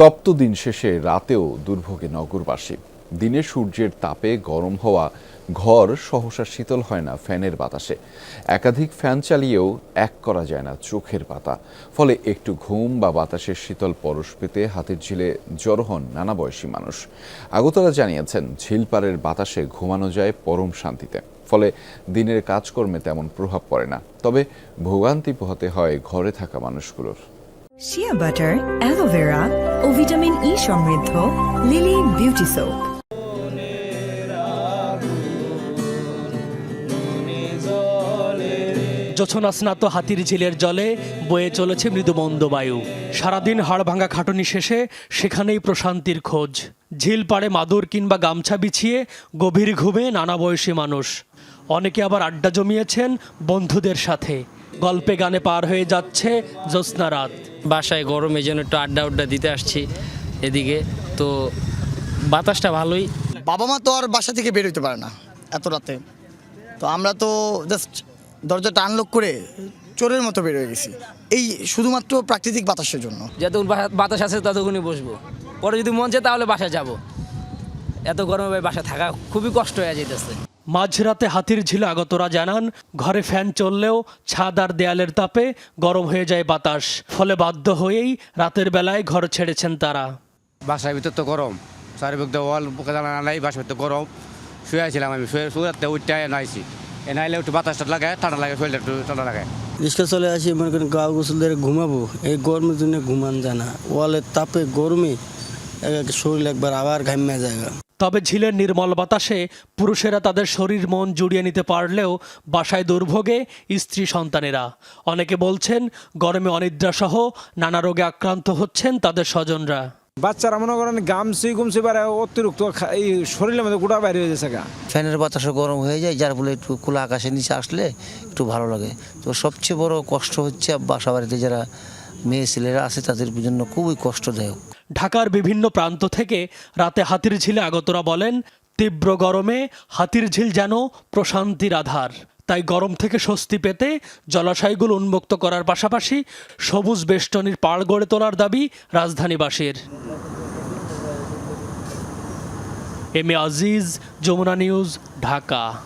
তপ্ত দিন শেষে রাতেও দুর্ভোগে নগরবাসী। দিনে সূর্যের তাপে গরম হওয়া ঘর সহসা শীতল হয় না ফ্যানের বাতাসে। একাধিক ফ্যান চালিয়েও এক করা যায় না চোখের পাতা। ফলে একটু ঘুম বা বাতাসের শীতল পরশ পেতে হাতের ঝিলে জড়ো হন নানা বয়সী মানুষ। আগতরা জানিয়েছেন, ঝিলপাড়ের বাতাসে ঘুমানো যায় পরম শান্তিতে। ফলে দিনের কাজকর্মে তেমন প্রভাব পড়ে না। তবে ভোগান্তি পোহাতে হয় ঘরে থাকা মানুষগুলোর। Shea butter aloe vera vitamin E সমৃদ্ধ লিলি বিউটি সোপ। জোছনা স্নাত হাতির ঝিলের জলে বয়ে চলেছে মৃদুমন্দ বায়ু। সারাদিন হাড় ভাঙা খাটুনি শেষে সেখানেই প্রশান্তির খোঁজ। ঝিল পাড়ে মাদুর কিংবা গামছা বিছিয়ে গভীর ঘুমে নানা বয়সী মানুষ। অনেকে আবার আড্ডা জমিয়েছেন বন্ধুদের সাথে। গল্পে গানে পার হয়ে যাচ্ছে জ্যোৎস্না রাত। বাসায় গরমে যেন একটু আড্ডা উড্ডা দিতে আসছি এদিকে। তো বাতাসটা ভালোই। বাবা মা তো আর বাসা থেকে বের হইতে পারে না এত রাতে। তো আমরা তো জাস্ট দরজাটা আনলক করে চোরের মতো বের হয়ে গেছি। এই শুধুমাত্র প্রাকৃতিক বাতাসের জন্য। যতক্ষণ বাতাস আছে ততক্ষণই বসবো। পরে যদি মন চায় তাহলে বাসা যাব। এত গরমে বাসা থাকা খুবই কষ্ট হয়ে যেতেছে মাঝরাতে হাতির ঝিলে আগতরা জানান ঘরে ফ্যান চললেও ছাদ আর দেয়ালের তাপে গরম হয়ে যায় বাতাস। ফলে বাধ্য হয়েই রাতের বেলায় ঘর ছেড়েছেন তারা। বাসার ভিতর তো গরম। চারিদিক তো ওয়াল জানা নাই বাসার ভিতর গরম। শুয়ে আছিলাম আমি শুয়ে শুয়ে উঠতে নাইছি এ নাইলে একটু বাতাসটা লাগে ঠান্ডা লাগে শরীরটা একটু ঠান্ডা লাগে। রিক্সা চলে আসি মনে করেন গা গোসল ধরে ঘুমাবো। এই গরমের জন্য ঘুমান যায় না। ওয়ালের তাপে গরমে শরীর একবার আবার ঘামিয়ে যায় তবে ঝিলের নির্মল বাতাসে পুরুষেরা তাদের শরীর মন জুড়িয়ে নিতে পারলেও বাসায় দুর্ভোগে স্ত্রী সন্তানেরা। অনেকে বলছেন গরমে অনিদ্রাসহ নানা রোগে আক্রান্ত হচ্ছেন তাদের স্বজনরা। বাচ্চারা মনে করেন গামছি গুমছি পারে অতিরিক্ত এই শরীরের মধ্যে গোটা বাইরে হয়ে যাচ্ছে ফ্যানের বাতাসও গরম হয়ে যায় যার ফলে একটু খোলা আকাশের নিচে আসলে একটু ভালো লাগে। তো সবচেয়ে বড় কষ্ট হচ্ছে বাসা বাড়িতে যারা মেয়ে ছেলেরা আছে তাদের জন্য খুবই কষ্টদায়ক। ঢাকার বিভিন্ন প্রান্ত থেকে রাতে হাতির ঝিলে আগতরা বলেন, তীব্র গরমে হাতির ঝিল যেন প্রশান্তির আধার। তাই গরম থেকে স্বস্তি পেতে জলাশয়গুলো উন্মুক্ত করার পাশাপাশি সবুজ বেষ্টনীর পাড় গড়ে তোলার দাবি রাজধানীবাসীর। M A Aziz, Jamuna news, Dhaka.